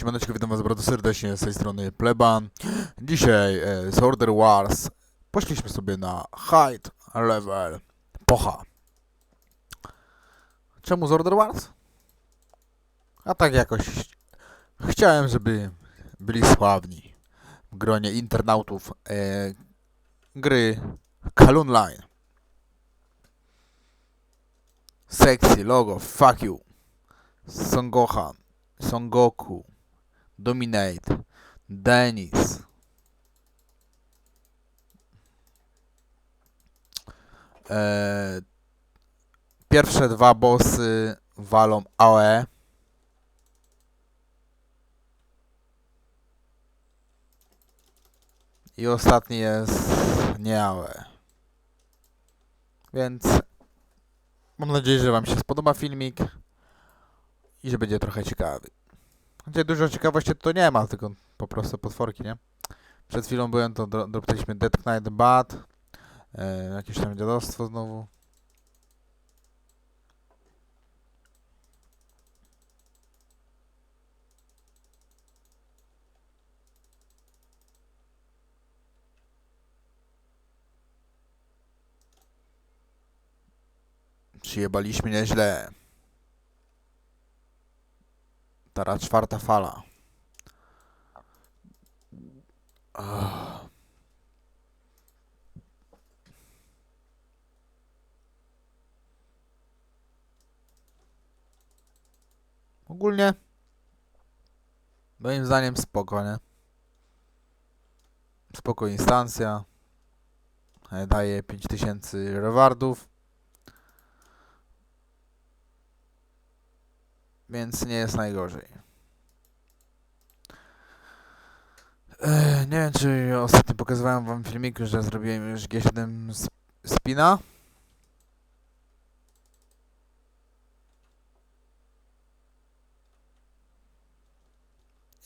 Siemaneczko, witam was bardzo serdecznie z tej strony Pleban. Dzisiaj e, z Order Wars poszliśmy sobie na High Level Pocha. Czemu z Order Wars? A tak jakoś chciałem, żeby byli sławni w gronie internautów e, gry Kalun Line. Sexy logo, fuck you. Son Gohan, Son Goku, Dominate, Dennis. Eee, pierwsze dwa bossy walą AOE. I ostatni jest nie AOE. Więc mam nadzieję, że Wam się spodoba filmik i że będzie trochę ciekawy. Gdzie dużo ciekawości to nie ma, tylko po prostu potworki, nie? Przed chwilą byłem, to dro- dropnęliśmy Dead Knight Bat, e, jakieś tam dziadostwo znowu. Przyjebaliśmy nieźle. Teraz czwarta fala. Ach. Ogólnie moim zdaniem spoko, nie? Spoko instancja. Daje 5000 rewardów. Więc nie jest najgorzej. Nie wiem, czy ostatnio pokazywałem wam filmik, że zrobiłem już G7 sp- spina.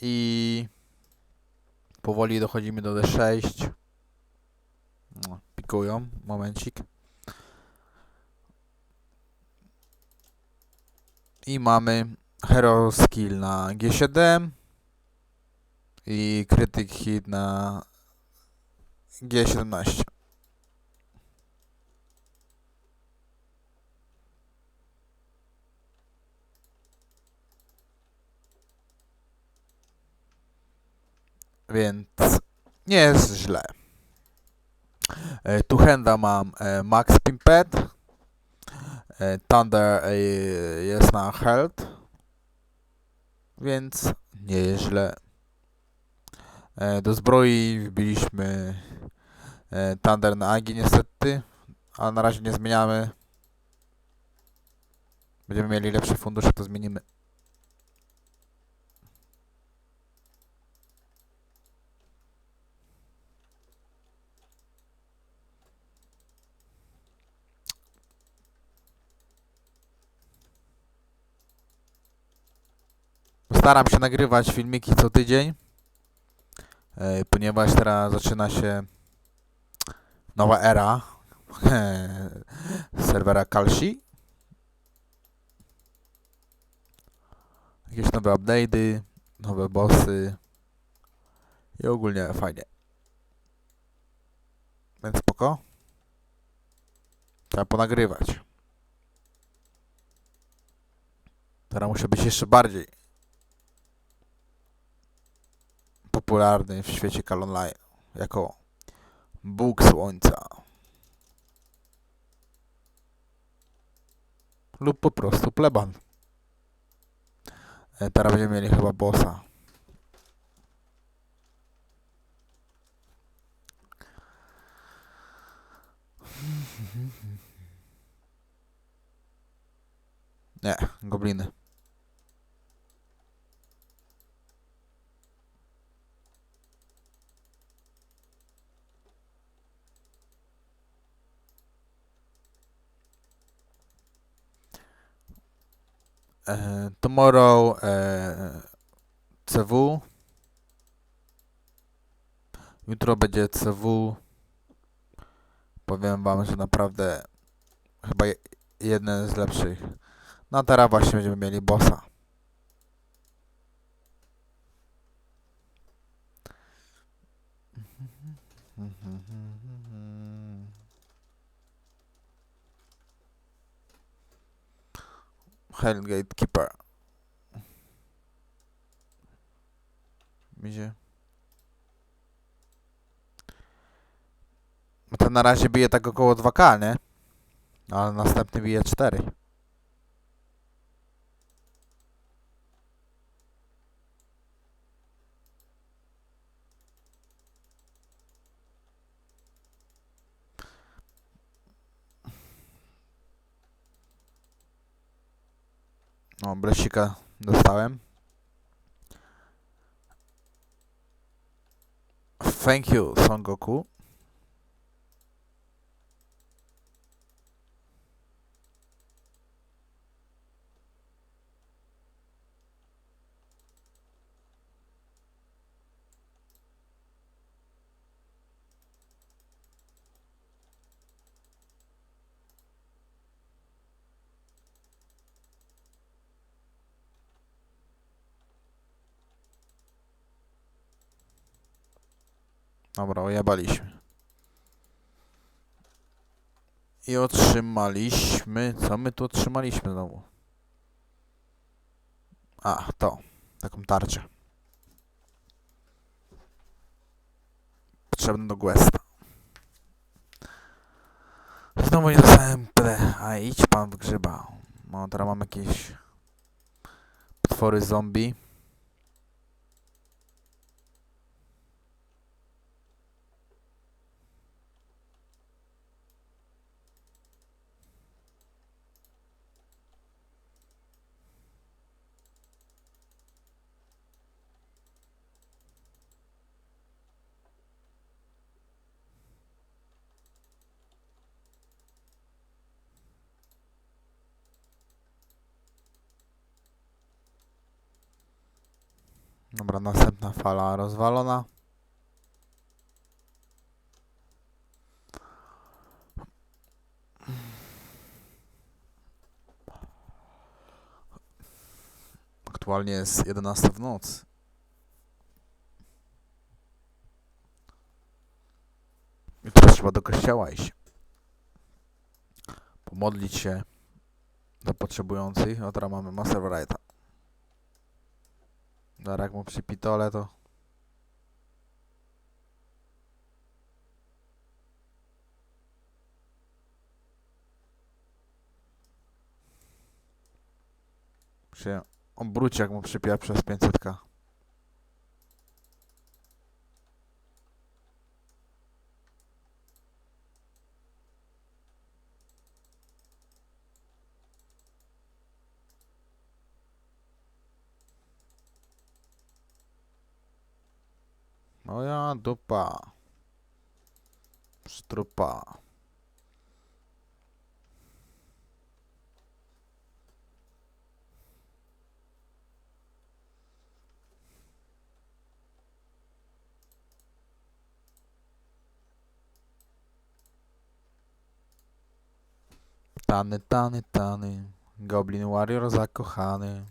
I powoli dochodzimy do D6. No, Pikują, momencik. I mamy Hero Skill na G7 i Critic Hit na G17. Więc nie jest źle. E, Tu handa mam e, Max Pimpet. E, Thunder e, jest na health. Więc nie jest źle. E, Do zbroi wbiliśmy Thunder na Agi niestety, a na razie nie zmieniamy. Będziemy mieli lepsze fundusze, to zmienimy. Staram się nagrywać filmiki co tydzień, e, ponieważ teraz zaczyna się nowa era serwera Kalsi. Jakieś nowe update'y, nowe bossy i ogólnie fajnie. Więc spoko. Trzeba ponagrywać. Teraz muszę być jeszcze bardziej popularny w świecie Call Online jako Bóg Słońca. Lub po prostu pleban. E, Teraz będziemy mieli chyba bossa. Nie, gobliny. E, tomorrow e, CW. Jutro będzie CW. Powiem wam, że naprawdę chyba je- jeden z lepszych. No teraz właśnie będziemy mieli bossa. Hellgate Keeper. Idzie. Ten na razie bije tak około 2K, nie? Ale następny bije 4. No, blesika dostałem. Thank you, Son Goku. Dobra, ojebaliśmy. I otrzymaliśmy... Co my tu otrzymaliśmy znowu? A, to. Taką tarczę. Potrzebne do Questa. Znowu nie dostałem tyle. A idź pan w grzyba. No, teraz mam jakieś... Potwory zombie. Dobra, następna fala rozwalona. Aktualnie jest 11 w nocy. Jutro trzeba do kościoła iść. Pomodlić się do potrzebujących. A teraz mamy Master Varieta. Dobra, jak mu przypitole, to... Się obróci, jak mu przypier przez 500k. Moja dupa. Strupa. Tany, tany, tany. Goblin Warrior zakochany.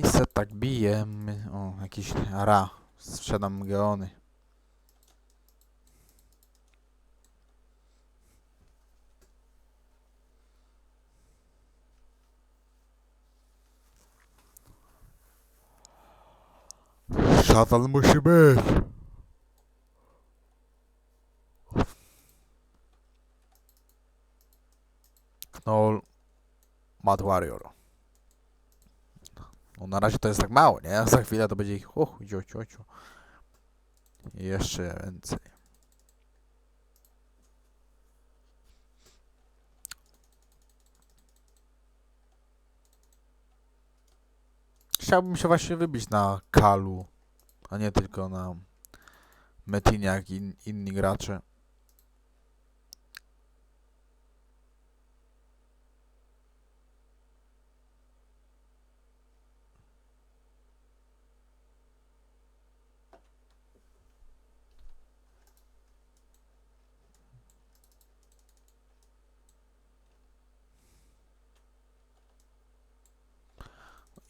I se tak bijemy. O, jakiś ra. Sprzedam geony. Szatan musi być. Knoll Mad Warrior. No na razie to jest tak mało, nie? Za chwilę to będzie ich uch, cio, cio, cio. I jeszcze więcej. Chciałbym się właśnie wybić na Kalu, a nie tylko na Metinie jak in, inni gracze.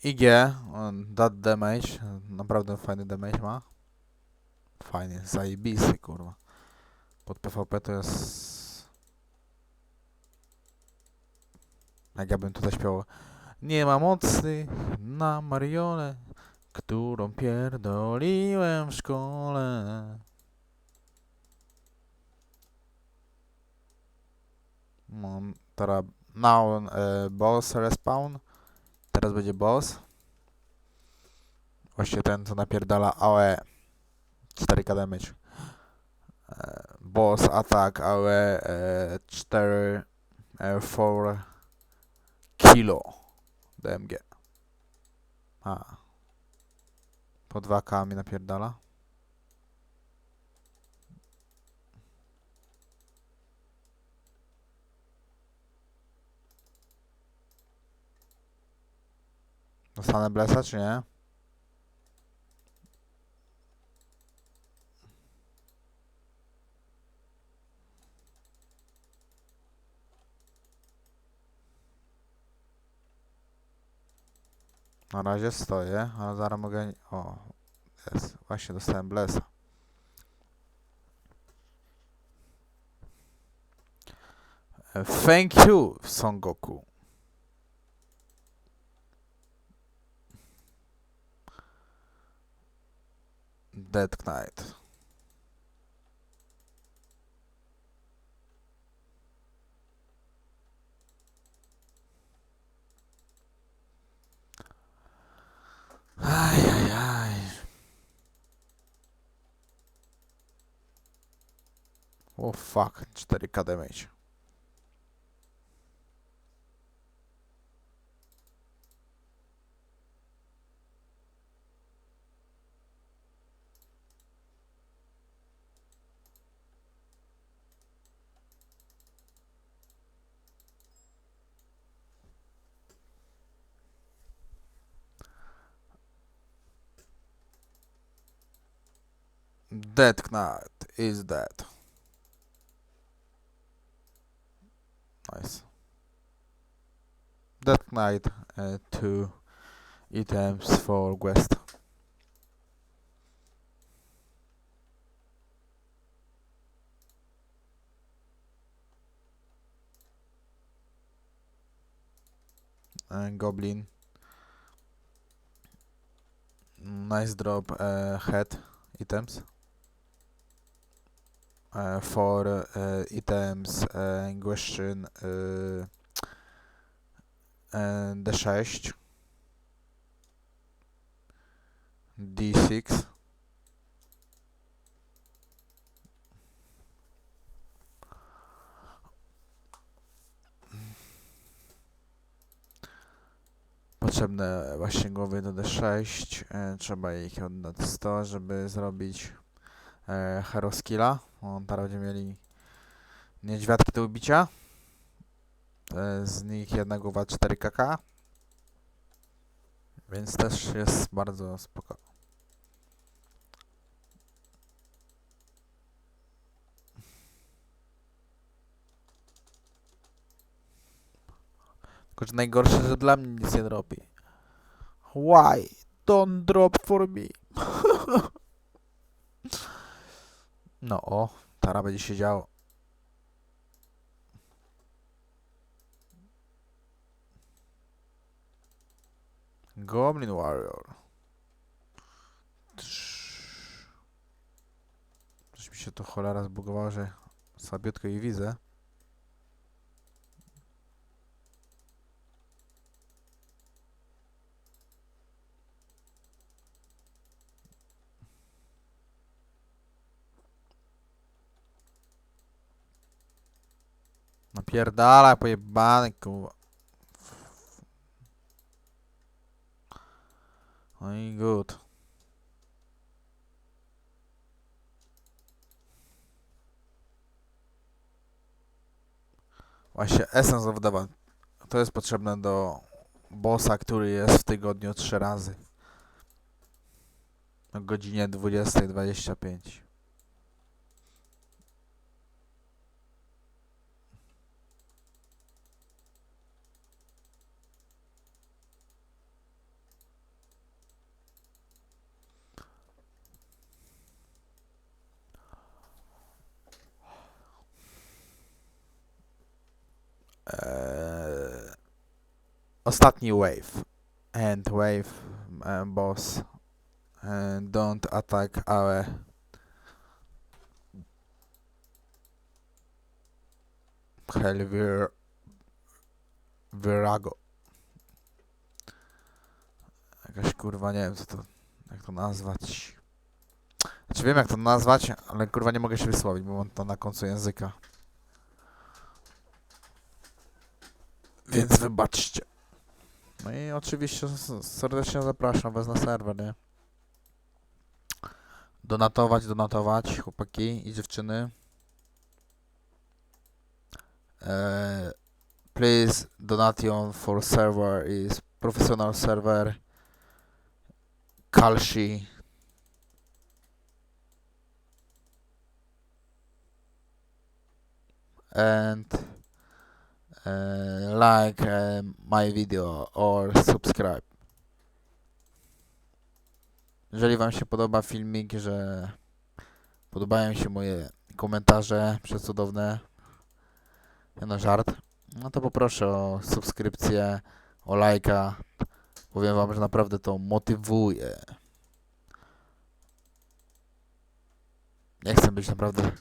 IG, that damage, naprawdę fajny damage ma. Fajnie, zajebisty kurwa. Pod PvP to jest... Jak ja bym tutaj śpiewał. Nie ma mocy na Mariole, którą pierdoliłem w szkole. Mam teraz now e, boss respawn. Teraz będzie boss. Właśnie ten, co napierdala AOE. 4k damage. E, boss attack AOE e, 4 e, 4 kilo DMG. A. Po 2k mi napierdala. Dostanę blesa, czy nie? Na razie stoję, ale zaraz mogę... O, jest. Właśnie dostałem blesa. Thank you, Son Goku. Dead Knight. Aj, aj, aj. O fuck, 4k damage. Dead Knight is dead. Nice. Dead Knight, uh, two items for Quest. And Goblin. Nice drop uh, head items. Uh, for uh, items uh, question uh, and D6 D6 Potrzebne właśnie głowy do D6 e, Trzeba ich oddać 100, żeby zrobić e, Hero Skilla. On teraz będziemy mieli niedźwiadki do ubicia. E, z nich jedna głowa 4 kk. Więc też jest bardzo spoko. Tylko, że najgorsze, że dla mnie nic nie dropi. Why? Don't drop for me. No o, teraz będzie się działo. Goblin Warrior. Coś mi się to cholera zbugowało, że słabiutko jej widzę. Napierdala pojebany kurwa. No i good. Właśnie Essence of Devon. To jest potrzebne do bossa, który jest w tygodniu trzy razy. O godzinie 20.25. ostatni wave. And wave e, boss. E, don't attack our Helvir Virago. Jakaś kurwa, nie wiem co to, jak to nazwać. Znaczy wiem jak to nazwać, ale kurwa nie mogę się wysłowić, bo mam to na końcu języka. Więc wybaczcie. No i oczywiście serdecznie zapraszam was na serwer, nie? Donatować, donatować, chłopaki i dziewczyny. Uh, please donation for server is professional server Kalshi and uh, like uh, my video or subscribe. Jeżeli Wam się podoba filmik, że podobają się moje komentarze przecudowne, no żart, no to poproszę o subskrypcję, o lajka. Powiem Wam, że naprawdę to motywuje. Nie chcę być naprawdę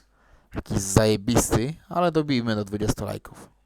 jakiś zajebisty, ale dobijmy do 20 lajków.